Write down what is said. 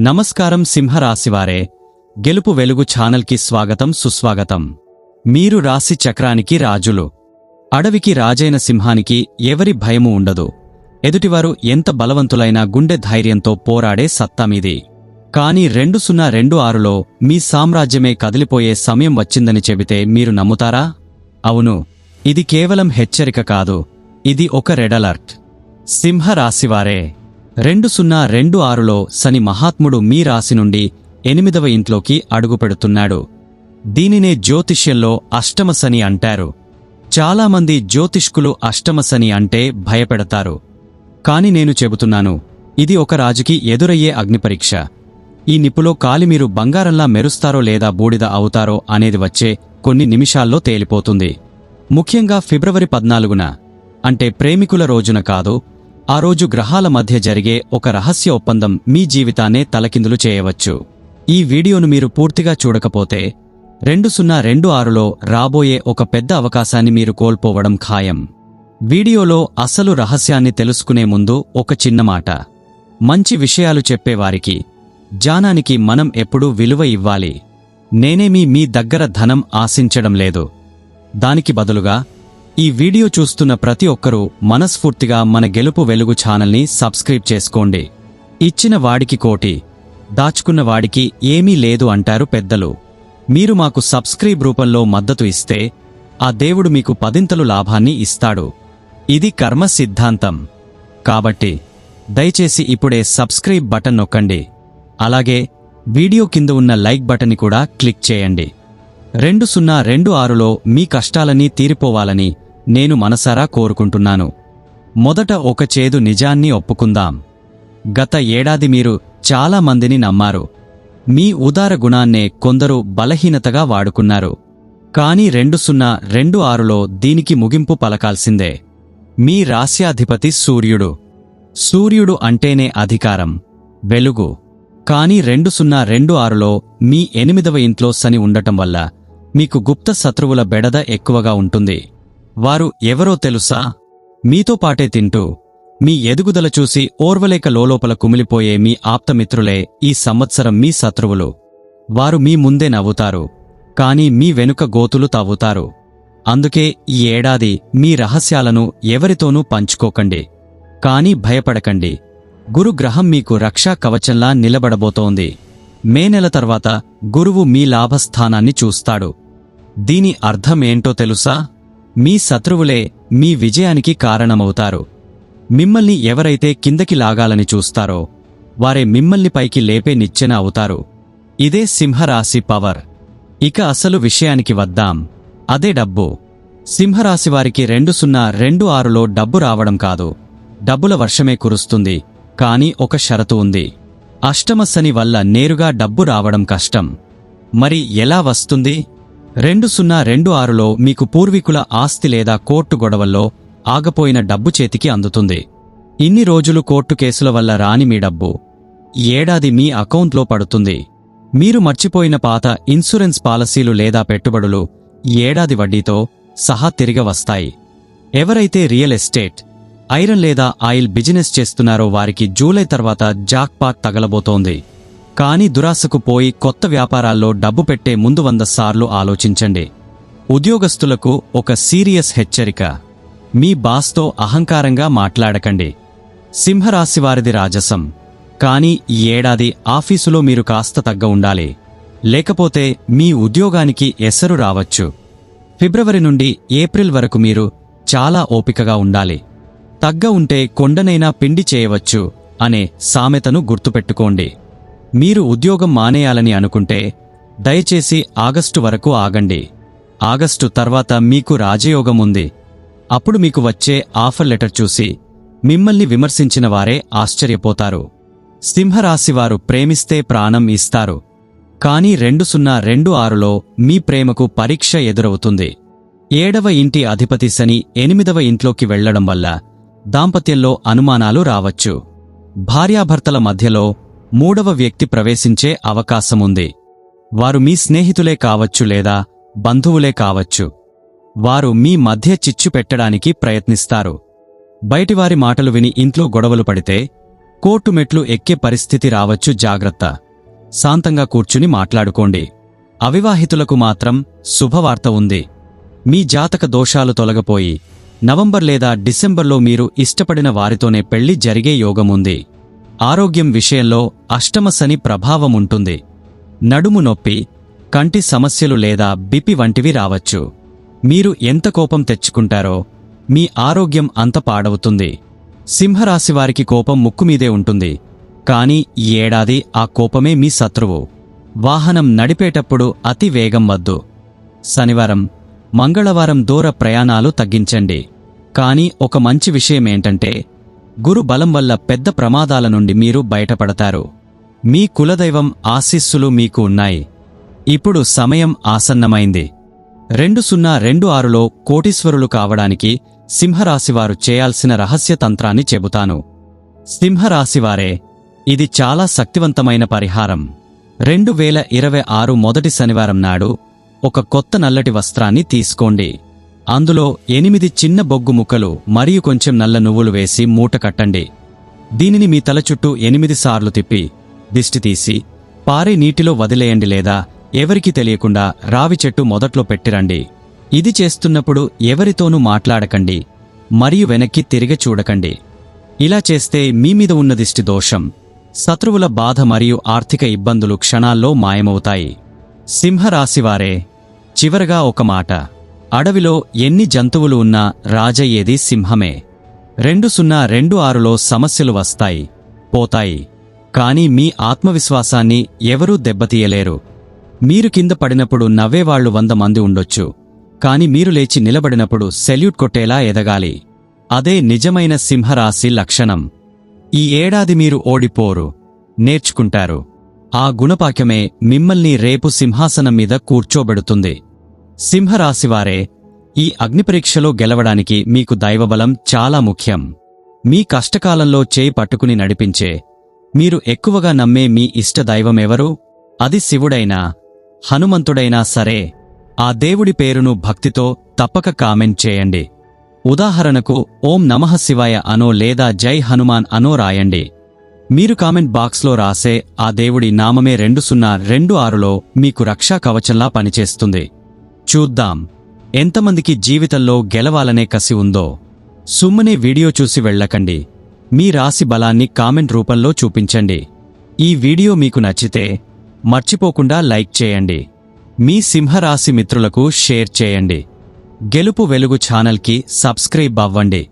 నమస్కారం సింహరాశివారే. గెలుపు వెలుగు ఛానల్కి స్వాగతం సుస్వాగతం. మీరు రాశి చక్రానికి రాజులు. అడవికి రాజైన సింహానికి ఎవరి భయము ఉండదు. ఎదుటివారు ఎంత బలవంతులైనా గుండె ధైర్యంతో పోరాడే సత్తామిది కాని రెండు సున్నా రెండు ఆరులో మీ సామ్రాజ్యమే కదిలిపోయే సమయం వచ్చిందని చెబితే మీరు నమ్ముతారా? అవును. ఇది కేవలం హెచ్చరిక కాదు. ఇది ఒక రెడ్ అలర్ట్. సింహరాశివారే. రెండు సున్నా రెండు ఆరులో శని మహాత్ముడు మీ రాశి నుండి ఎనిమిదవ ఇంట్లోకి అడుగుపెడుతున్నాడు దీనినే జ్యోతిష్యంలో అష్టమ శని అంటారు. చాలామంది జ్యోతిష్కులు అష్టమ శని అంటే భయపెడతారు. కాని నేను చెబుతున్నాను ఇది ఒక రాజుకి ఎదురయ్యే అగ్నిపరీక్ష. ఈ నిప్పులో కాలి మీరు బంగారంలా మెరుస్తారో లేదా బూడిద అవుతారో అనేది వచ్చే కొన్ని నిమిషాల్లో తేలిపోతుంది. ముఖ్యంగా ఫిబ్రవరి పద్నాలుగున అంటే ప్రేమికుల రోజున కాదు ఆ రోజు గ్రహాల మధ్య జరిగే ఒక రహస్య ఒప్పందం మీ జీవితాన్నే తలకిందులు చేయవచ్చు. ఈ వీడియోను మీరు పూర్తిగా చూడకపోతే రెండు సున్నా రెండు ఆరులో రాబోయే ఒక పెద్ద అవకాశాన్ని మీరు కోల్పోవడం ఖాయం. వీడియోలో అసలు రహస్యాన్ని తెలుసుకునే ముందు ఒక చిన్న మాట. మంచి విషయాలు చెప్పేవారికి జానానికి మనం ఎప్పుడూ విలువ ఇవ్వాలి. నేనేమీ మీ దగ్గర ధనం ఆశించడం లేదు. దానికి బదులుగా ఈ వీడియో చూస్తున్న ప్రతి ఒక్కరూ మనస్ఫూర్తిగా మన గెలుపు వెలుగు ఛానల్ని సబ్స్క్రైబ్ చేసుకోండి. ఇచ్చిన వాడికి కోటి దాచుకున్న వాడికి ఏమీ లేదు అంటారు పెద్దలు. మీరు మాకు సబ్స్క్రైబ్ రూపంలో మద్దతు ఇస్తే ఆ దేవుడు మీకు పదింతలు లాభాన్ని ఇస్తాడు. ఇది కర్మ సిద్ధాంతం. కాబట్టి దయచేసి ఇప్పుడే సబ్స్క్రైబ్ బటన్ నొక్కండి. అలాగే వీడియో కింద ఉన్న లైక్ బటన్ని కూడా క్లిక్ చేయండి. రెండు సున్నా రెండు ఆరులో మీ కష్టాలన్నీ తీరిపోవాలని నేను మనసారా కోరుకుంటున్నాను. మొదట ఒక చేదు నిజాన్ని ఒప్పుకుందాం. గత ఏడాది మీరు చాలా మందిని నమ్మారు. మీ ఉదార గుణాన్నే కొందరు బలహీనతగా వాడుకున్నారు. కాని రెండు సున్నా రెండు ఆరులో దీనికి ముగింపు పలకాల్సిందే. మీ రాస్యాధిపతి సూర్యుడు. సూర్యుడు అంటేనే అధికారం. వెలుగు. కాని రెండు సున్నా రెండు ఆరులో మీ ఎనిమిదవ ఇంట్లో శని ఉండటం వల్ల మీకు గుప్త శత్రువుల బెడద ఎక్కువగా ఉంటుంది. వారు ఎవరో తెలుసా? మీతో పాటే తింటూ మీ ఎదుగుదల చూసి ఓర్వలేక లోలోపల కుమిలిపోయే మీ ఆప్తమిత్రులే ఈ సంవత్సరం మీ శత్రువులు. వారు మీ ముందే నవ్వుతారు కాని మీ వెనుక గోతులు తవ్వుతారు అందుకే ఈ ఏడాది మీ రహస్యాలను ఎవరితోనూ పంచుకోకండి కాని భయపడకండి. గురుగ్రహం మీకు రక్షా కవచంలా నిలబడబోతోంది. మే నెల తర్వాత గురువు మీ లాభస్థానాన్ని చూస్తాడు. దీని అర్థమేంటో తెలుసా? మీ శత్రువులే మీ విజయానికి కారణమవుతారు. మిమ్మల్ని ఎవరైతే కిందకి లాగాలని చూస్తారో వారే మిమ్మల్ని పైకి లేపే నిచ్చెన అవుతారు. ఇదే సింహరాశి పవర్. ఇక అసలు విషయానికి వద్దాం. అదే డబ్బు. సింహరాశి వారికి రెండు సున్నా రెండు ఆరులో డబ్బు రావడం కాదు. డబ్బుల వర్షమే కురుస్తుంది. కాని ఒక షరతు ఉంది. అష్టమశని వల్ల నేరుగా డబ్బు రావడం కష్టం. మరి ఎలా వస్తుంది? రెండు సున్నా రెండు ఆరులో మీకు పూర్వీకుల ఆస్తి లేదా కోర్టు గొడవల్లో ఆగపోయిన డబ్బు చేతికి అందుతుంది. ఇన్ని రోజులు కోర్టు కేసుల వల్ల రాని మీ డబ్బు. ఏడాది మీ అకౌంట్లో పడుతుంది. మీరు మర్చిపోయిన పాత ఇన్సూరెన్స్ పాలసీలు లేదా పెట్టుబడులు ఏడాది వడ్డీతో సహా తిరిగి వస్తాయి. ఎవరైతే రియల్ ఎస్టేట్ ఐరన్ లేదా ఆయిల్ బిజినెస్ చేస్తున్నారో వారికి జూలై తర్వాత జాక్పాట్ తగలబోతోంది. కానీ దురాశకు పోయి కొత్త వ్యాపారాల్లో డబ్బు పెట్టే ముందు వంద సార్లు ఆలోచించండి. ఉద్యోగస్తులకు ఒక సీరియస్ హెచ్చరిక. మీ బాస్తో అహంకారంగా మాట్లాడకండి. సింహరాశివారిది రాజసం. కానీ ఈ ఏడాది ఆఫీసులో మీరు కాస్త తగ్గ ఉండాలి. లేకపోతే మీ ఉద్యోగానికి ఎసరు రావచ్చు. ఫిబ్రవరి నుండి ఏప్రిల్ వరకు మీరు చాలా ఓపికగా ఉండాలి. తగ్గ ఉంటే కొండనైనా పిండి చేయవచ్చు అనే సామెతను గుర్తుపెట్టుకోండి. మీరు ఉద్యోగం మానేయాలని అనుకుంటే దయచేసి ఆగస్టు వరకు ఆగండి. ఆగస్టు తర్వాత మీకు రాజయోగం ఉంది. అప్పుడు మీకు వచ్చే ఆఫర్ లెటర్ చూసి మిమ్మల్ని విమర్శించిన వారే ఆశ్చర్యపోతారు. సింహరాశివారు ప్రేమిస్తే ప్రాణం ఇస్తారు. కానీ రెండు సున్నా రెండు ఆరులో మీ ప్రేమకు పరీక్ష ఎదురవుతుంది. ఏడవ ఇంటి అధిపతి శని ఎనిమిదవ ఇంట్లోకి వెళ్ళడం వల్ల దాంపత్యంలో అనుమానాలు రావచ్చు. భార్యాభర్తల మధ్యలో మూడవ వ్యక్తి ప్రవేశించే అవకాశముంది. వారు మీ స్నేహితులే కావచ్చు లేదా బంధువులే కావచ్చు. వారు మీ మధ్య చిచ్చు పెట్టడానికి ప్రయత్నిస్తారు. బయటివారి మాటలు విని ఇంట్లో గొడవలు పడితే కోర్టు మెట్లు ఎక్కే పరిస్థితి రావచ్చు జాగ్రత్త. శాంతంగా కూర్చుని మాట్లాడుకోండి. అవివాహితులకు మాత్రం శుభవార్త ఉంది. మీ జాతక దోషాలు తొలగపోయి నవంబర్ లేదా డిసెంబర్లో మీరు ఇష్టపడిన వారితోనే పెళ్ళి జరిగే యోగముంది. ఆరోగ్యం విషయంలో అష్టమశని ప్రభావముంటుంది. ప్రభావం ఉంటుంది నడుము నొప్పి కంటి సమస్యలు లేదా బిపి వంటివి రావచ్చు. మీరు ఎంత కోపం తెచ్చుకుంటారో మీ ఆరోగ్యం అంత పాడవుతుంది. సింహరాశివారికి కోపం ముక్కుమీదే ఉంటుంది. కాని ఈ ఏడాది ఆ కోపమే మీ శత్రువు. వాహనం నడిపేటప్పుడు అతి వేగం వద్దు. శనివారం మంగళవారం దూర ప్రయాణాలు తగ్గించండి. కానీ ఒక మంచి విషయమేంటంటే గురు బలం వల్ల పెద్ద ప్రమాదాల నుండి మీరు బయటపడతారు. మీ కులదైవం ఆశీస్సులు మీకు ఉన్నాయి. ఇప్పుడు సమయం ఆసన్నమైంది. రెండు సున్నా రెండు ఆరులో కోటీశ్వరులు కావడానికి సింహరాశివారు చేయాల్సిన రహస్య తంత్రాన్ని చెబుతాను. సింహరాశివారే ఇది చాలా శక్తివంతమైన పరిహారం. రెండు వేల ఇరవై ఆరు మొదటి శనివారం నాడు ఒక కొత్త నల్లటి వస్త్రాన్ని తీసుకోండి. అందులో ఎనిమిది చిన్న బొగ్గు ముక్కలు మరియు కొంచెం నల్ల నువ్వులు వేసి మూట కట్టండి. దీనిని మీ తల చుట్టూ ఎనిమిది సార్లు తిప్పి దిష్టి తీసి పారే నీటిలో వదిలేయండి లేదా ఎవరికి తెలియకుండా రావి చెట్టు మొదట్లో పెట్టిరండి. ఇది చేస్తున్నప్పుడు ఎవరితోనూ మాట్లాడకండి మరియు వెనక్కి తిరిగి చూడకండి. ఇలా చేస్తే మీ మీద ఉన్న దిష్టి దోషం శత్రువుల బాధ మరియు ఆర్థిక ఇబ్బందులు క్షణాల్లో మాయమవుతాయి. సింహరాశివారే చివరగా ఒక మాట. అడవిలో ఎన్ని జంతువులు ఉన్నా రాజయ్యేది సింహమే. రెండు సున్నా రెండు ఆరులో సమస్యలు వస్తాయి పోతాయి. కానీ మీ ఆత్మవిశ్వాసాన్ని ఎవరూ దెబ్బతీయలేరు. మీరు కింద పడినప్పుడు నవ్వేవాళ్ళు వంద మంది ఉండొచ్చు. కాని మీరు లేచి నిలబడినప్పుడు సెల్యూట్ కొట్టేలా ఎదగాలి. అదే నిజమైన సింహరాశి లక్షణం. ఈ ఏడాది మీరు ఓడిపోరు నేర్చుకుంటారు. ఆ గుణపాక్యమే మిమ్మల్ని రేపు సింహాసనం మీద కూర్చోబెడుతుంది. సింహరాశివారే ఈ అగ్నిపరీక్షలో గెలవడానికి మీకు దైవబలం చాలా ముఖ్యం. మీ కష్టకాలంలో చేయి పట్టుకుని నడిపించే మీరు ఎక్కువగా నమ్మే మీ ఇష్ట దైవమెవరు? అది శివుడైనా హనుమంతుడైనా సరే ఆ దేవుడి పేరును భక్తితో తప్పక కామెంట్ చేయండి. ఉదాహరణకు ఓం నమః శివాయ అనో లేదా జై హనుమాన్ అనో రాయండి. మీరు కామెంట్ బాక్స్లో రాసే ఆ దేవుడి నామమే రెండు సున్నా రెండు ఆరులో మీకు రక్షా కవచంలా పనిచేస్తుంది. చూద్దాం. ఎంతమందికి జీవితంలో గెలవాలనే కసి ఉందో సుమ్మనే వీడియో చూసి వెళ్ళకండి. మీ రాశి బలాన్ని కామెంట్ రూపంలో చూపించండి. ఈ వీడియో మీకు నచ్చితే మర్చిపోకుండా లైక్ చేయండి. మీ సింహరాశి మిత్రులకు షేర్ చేయండి. గెలుపు వెలుగు ఛానల్కి సబ్స్క్రైబ్ అవ్వండి.